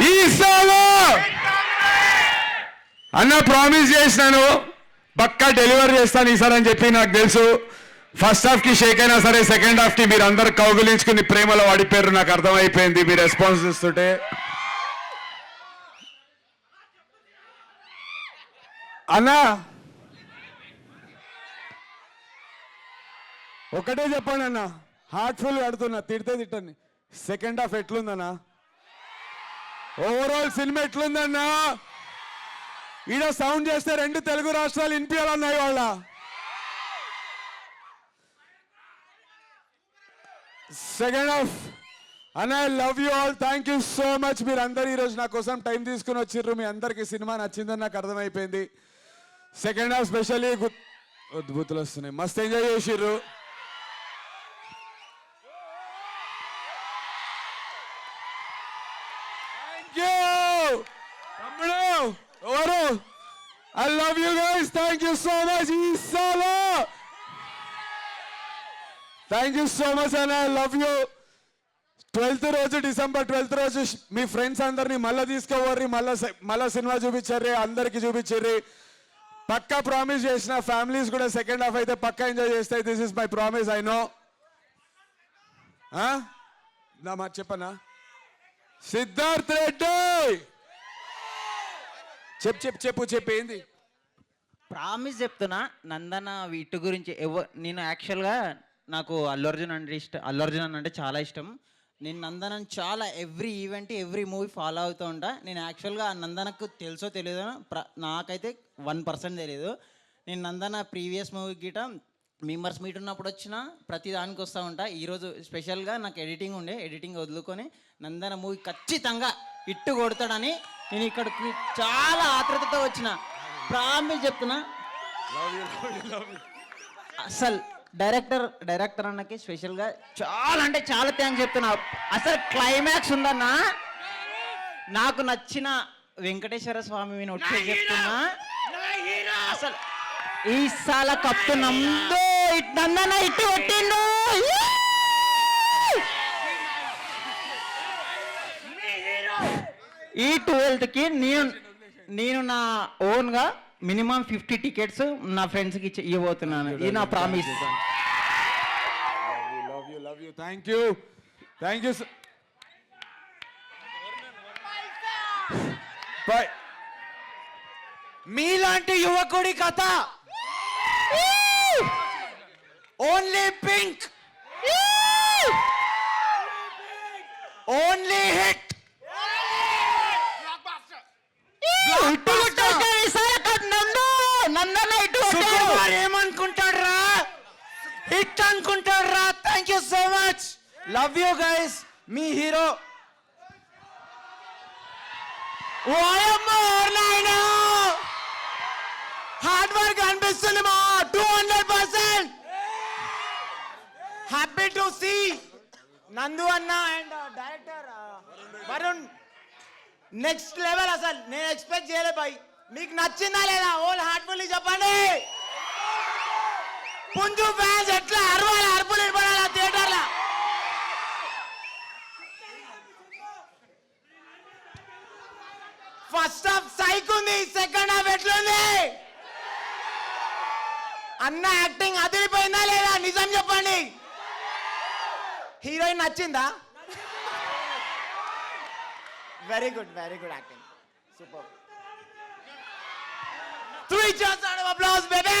ఈసాలో అన్న ప్రామిస్ చేసినాను. పక్కా డెలివరీ చేస్తాను ఈసారి అని చెప్పి నాకు తెలుసు. ఫస్ట్ హాఫ్కి షేక్ అయినా సరే సెకండ్ హాఫ్కి మీరు అందరు కౌగులించుకుని ప్రేమలో పడిపోయారు నాకు అర్థమైపోయింది. మీ రెస్పాన్స్ ఇస్తుంటే అన్నా! ఒకటే చెప్పండి అన్న. హార్ట్ఫుల్ కడుతున్నా. తిడితే తిట్టండి. సెకండ్ హాఫ్ ఎట్లుందన్నా? ఓవరాల్ సినిమా ఎట్లుందన్నా? ఈడ సౌండ్ చేస్తే రెండు తెలుగు రాష్ట్రాలు వినిపించాలన్నాయి వాళ్ళ. సెకండ్ హాఫ్ అన్న I love you all thank you so much మీరు అందరు ఈరోజు నా కోసం టైం తీసుకుని వచ్చిర్రు. మీ అందరికి సినిమా నచ్చిందని నాకు అర్థమైపోయింది. సెకండ్ హాఫ్ స్పెషల్లీ అద్భుతులు వస్తున్నాయి. మస్త్ ఎంజాయ్ చేసిర్రు. ఎవరు? I love you guys thank you so much ఈసాలో thank you so much and I love you twelfth రోజు డిసెంబర్ ట్వెల్త్ రోజు మీ ఫ్రెండ్స్ అందరినీ మళ్ళీ తీసుకోవర్రి మళ్ళీ మళ్ళీ సినిమా చూపించర్రి అందరికి చూపించర్రి. పక్కా ప్రామిస్ చేసిన ఫ్యామిలీస్ కూడా సెకండ్ హాఫ్ అయితే పక్కా ఎంజాయ్ చేస్తాయి this is my promise I know నా మాట చెప్పనా? సిద్ధార్థ్ రెడ్డి! చెప్పు చెప్పు చెప్పు చెప్పేంది ప్రామిస్ చెప్తున్నా నందన వీటి గురించి ఎవ నేను యాక్చువల్గా నాకు అల్లు అర్జున్ అంటే ఇష్టం అల్లు అర్జున్ అంటే చాలా ఇష్టం. నేను నందనని చాలా every event every movie follow అవుతూ ఉంటా. నేను యాక్చువల్గా నందనకు తెలుసో తెలియదో ప్ర నాకైతే వన్ పర్సెంట్ తెలియదు నేను నందన ప్రీవియస్ మూవీ గిట మెంబర్స్ మీట్ ఉన్నప్పుడు వచ్చిన ప్రతి దానికి వస్తూ ఉంటా. ఈరోజు స్పెషల్గా నాకు ఎడిటింగ్ ఉండే ఎడిటింగ్ వదులుకొని నందన మూవీ ఖచ్చితంగా ఇట్టు కొడతాడని నేను ఇక్కడికి చాలా ఆతృతతో వచ్చిన. ప్రామిస్ చెప్తున్నా. అసలు డైరెక్టర్ డైరెక్టర్ అన్నకి స్పెషల్గా చాలా అంటే చాలా థ్యాంక్స్ చెప్తున్నా. అసలు క్లైమాక్స్ ఉందన్నా. నాకు నచ్చిన వెంకటేశ్వర స్వామి వచ్చి చెప్తున్నా. అసలు ఈ సాల కప్పు నందో ఇట్ నందన ఇట్టు కొట్టిండు. ఈ ట్వెల్త్కి నేను నేను నా ఓన్గా మినిమం ఫిఫ్టీ టికెట్స్ నా ఫ్రెండ్స్కి ఇచ్చి ఇవ్వబోతున్నాను. ఇది నా promise love you love you thank you thank you bye మీలాంటి యువకుడి కథ. Only pink only hit Nandana ఇటు కొట్టాడు. సుకుమార్ ఏమనుకుంటాడ్రా అనుకుంటాడు రా. Thank you so much love you guys me hero. Hard work అనిపిస్తుంది మా. Two hundred percent happy to see Nandu అన్న and director Varun next level అసలు. నేను ఎక్స్పెక్ట్ చేయలే బాయ్ మీకు నచ్చిందా లేదా? ఓల్ హార్ట్ఫుల్లీ చెప్పండి. పుంజు ఫ్యాన్స్ ఎట్లా అరవాలి అరుపులు ఇవ్వడాలా థియేటర్లా ఫస్ట్ హాఫ్ సైక్ ఉంది సెకండ్ హాఫ్ ఎట్లుంది? అన్న యాక్టింగ్ అదిరిపోయిందా లేదా? నిజం చెప్పండి. హీరోయిన్ నచ్చిందా? Very good very good acting super three చేస్తాడు అప్లాస్ బేబీ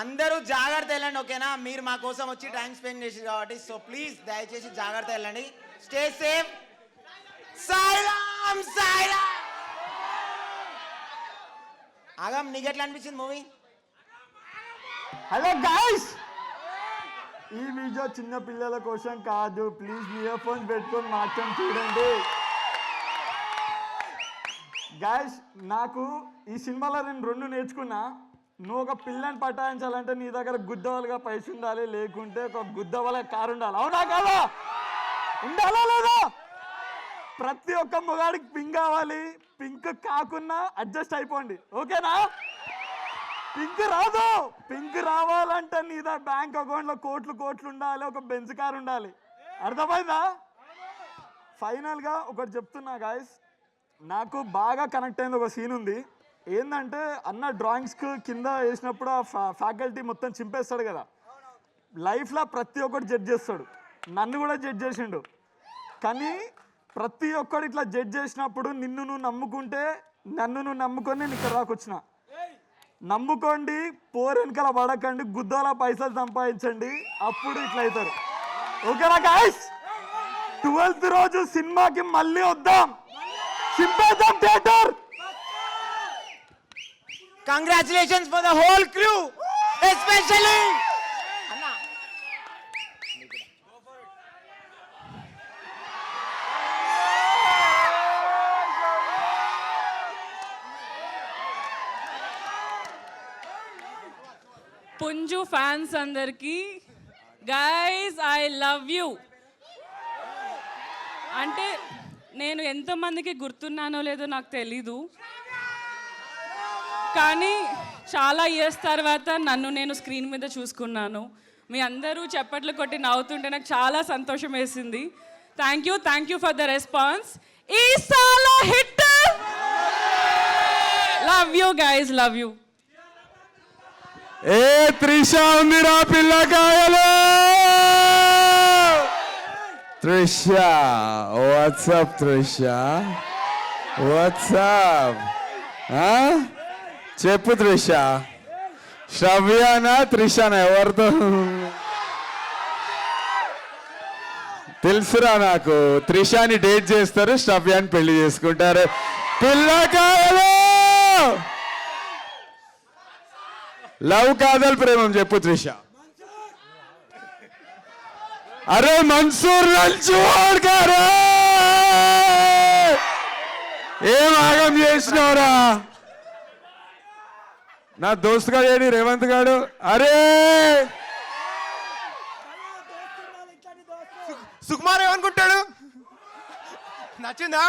అందరూ జాగ్రత్త వెళ్ళండి ఓకేనా? మీరు మా కోసం వచ్చి టైం స్పెండ్ చేసి కాబట్టి సో ప్లీజ్ దయచేసి జాగ్రత్త వెళ్ళండి. స్టే సేఫ్ సాయిరామ్ సాయిరామ్ ఆగం నీకు ఎట్లా అనిపించింది మూవీ హలో గాయ్స్ ఈ వీడియో చిన్న పిల్లల కోసం కాదు. ప్లీజ్ ఇయర్ ఫోన్స్ పెట్టుకొని మాత్రం చూడండి. గాయస్ నాకు ఈ సినిమాలో నేను రెండు నేర్చుకున్నా. నువ్వు ఒక పిల్లని పటాయించాలంటే నీ దగ్గర గుద్దవలుగా పైసలు ఉండాలి లేకుంటే ఒక గుద్దవల కారు ఉండాలి. అవునా కాదా? ఉండాలా లేదా? ప్రతి ఒక్క మొగాడికి పింక్ కావాలి పింక్ కాకున్నా అడ్జస్ట్ అయిపోండి. ఓకేనా? పింక్ రాదు. పింక్ రావాలంటే నీ దగ్గర బ్యాంక్ అకౌంట్లో కోట్లు కోట్లు ఉండాలి ఒక బెంచ్ కార్ ఉండాలి. అర్థమైందా? ఫైనల్గా ఒకటి చెప్తున్నా గాయస్ నాకు బాగా కనెక్ట్ అయింది ఒక సీన్ ఉంది. ఏంటంటే అన్న డ్రాయింగ్స్కి కింద వేసినప్పుడు ఆ ఫ్యాకల్టీ మొత్తం చింపేస్తాడు కదా. లైఫ్లో ప్రతి ఒక్కటి జడ్జ్ చేస్తాడు. నన్ను కూడా జడ్జ్ చేసిండు. కానీ ప్రతి ఒక్కడు ఇట్లా జడ్జ్ చేసినప్పుడు నిన్ను నువ్వు నమ్ముకుంటే నన్ను నువ్వు నమ్ముకొని నేను ఇక్కడ రాకొచ్చిన నమ్ముకోండి పోరు వెనకాల పడకండి గుద్దాల పైసలు సంపాదించండి అప్పుడు ఇట్లా అవుతారు. ఓకేనా గాయస్ ట్వెల్త్ రోజు సినిమాకి మళ్ళీ వద్దాం. చింపేద్దాం theatre congratulations for the whole crew especially పుంజు ఫ్యాన్స్ అందరికి గైస్ ఐ లవ్ యూ అంటే నేను ఎంతమందికి గుర్తున్నానో లేదో నాకు తెలీదు. కానీ చాలా ఇయర్స్ తర్వాత నన్ను నేను స్క్రీన్ మీద చూసుకున్నాను. మీ అందరూ చప్పట్లు కొట్టి నవ్వుతుంటే నాకు చాలా సంతోషం వేసింది. Thank you thank you for the response ఈ సాల hit! Love you guys love you ఏ త్రిష ఉందిరా పిల్లకాయలు త్రిష వాట్సప్ త్రిష? వాట్సప్ చెప్పు త్రిష. శ్రవ్యానా త్రిషనా ఎవరితో? తెలుసురా నాకు త్రిషాని డేట్ చేస్తారు శ్రవ్యాన్ని పెళ్ళి చేసుకుంటారు. పిల్లకాయలు లవ్ కాదల్ ప్రేమం చెప్పు త్రిష. అరే మన్సూర్ లంచోడ్ గారు! ఏం ఆగం చేసినవరా నా దోస్తు గారు ఏడి రేవంత్ గాడు అరే! సుకుమార్ ఏమనుకుంటాడు నచ్చిందా?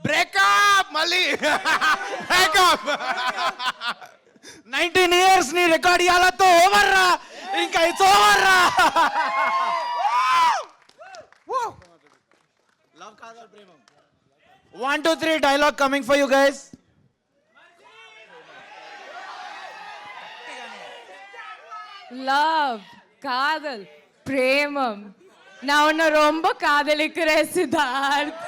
బ్రేకప్ మళ్ళీ. బ్రేకప్. నైన్టీన్ ఇయర్స్ నీ రికార్డ్ ఇవ్వాలతో ఓవర్ రా ఇంకా ఇట్స్ ఓవర్ రా one two three dialogue coming for you guys love காதல் பிரேமம் நான் உன்னை ரொம்ப காதலிக்கிறேன் சித்தார்த்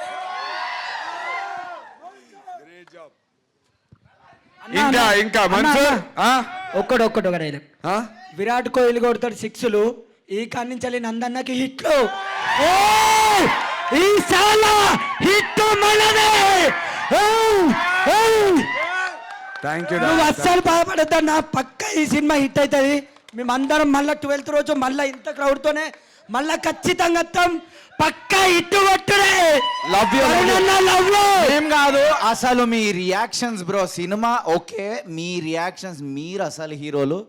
ఇంకా ఇంకా మన్సూర్ ఆ? ఒక్కడు ఒక్కడు ఒక డైలాగ్ ఆ? విరాట్ కోహ్లీ కొడతాడు సిక్స్లు ఈ కాడి నుంచి నందన్నకి హిట్లు ఓ! ఈ సాల హిట్ మనదే ఓ! ఓ! థ్యాంక్ యూ నువ్వు అస్సలు బాధపడద్దా నా పక్క ఈ సినిమా హిట్ అవుతుంది మేమందరం మళ్ళీ ట్వెల్త్ రోజు మళ్ళీ ఇంత crowd-తోనే మళ్ళా ఖచ్చితంగా వస్తాం. పక్కా ఇట్టు కొట్టుడే love you. లవ్ ఏం కాదు అసలు మీ రియాక్షన్స్ బ్రో సినిమా ఓకే మీ రియాక్షన్స్ మీరు అసలు హీరోలు.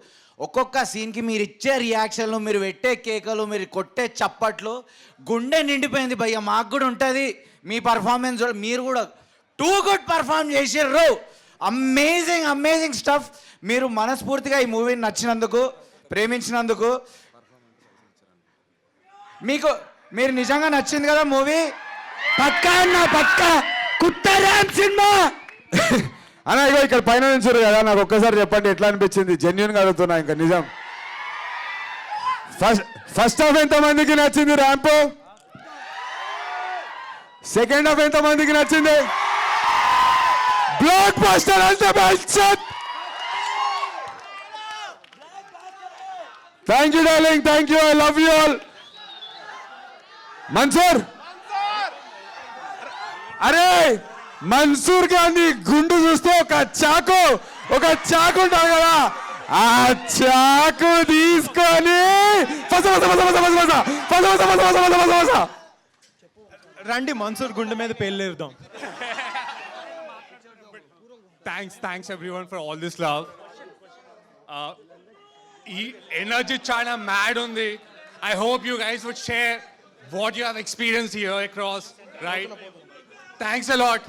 ఒక్కొక్క సీన్కి మీరు ఇచ్చే రియాక్షన్లు మీరు పెట్టే కేకలు మీరు కొట్టే చప్పట్లు గుండె నిండిపోయింది భయ్య మాకు కూడా ఉంటుంది. మీ పర్ఫార్మెన్స్ మీరు కూడా టూ గుడ్ పర్ఫార్మ్ చేసిర్రు. అమేజింగ్ అమేజింగ్ స్టఫ్ మీరు మనస్ఫూర్తిగా ఈ మూవీని నచ్చినందుకు ప్రేమించినందుకు మీకు మీరు నిజంగా నచ్చింది కదా మూవీ? పక్కా అన్న పక్కా. కుత్తరామ్ సినిమా. అన్న ఇగో ఇక్కడ పైన నుంచారు కదా నాకు ఒక్కసారి చెప్పండి ఎట్లా అనిపించింది? జెన్యున్గా అడుగుతున్నా ఇంకా నిజం. ఫస్ట్ ఫస్ట్ హాఫ్ ఎంత మందికి నచ్చింది ర్యాంప్ సెకండ్ హాఫ్ ఎంత మందికి నచ్చింది? బ్లాక్ బస్టర్ అంటే thank you darling thank you I love you all Mansoor అరే మన్సూర్ గాంధీ గుండు చూస్తే ఒక చాకు ఒక చాకు ఉంటారు కదా ఆ చాకు తీసుకొని రండి మన్సూర్ గుండె మీద పెళ్ళేరుదాం thanks thanks everyone for all this love ఈ ఎనర్జీ చాలా మ్యాడ్ ఉంది. I hope you guys would share what you have experience here across right thanks a lot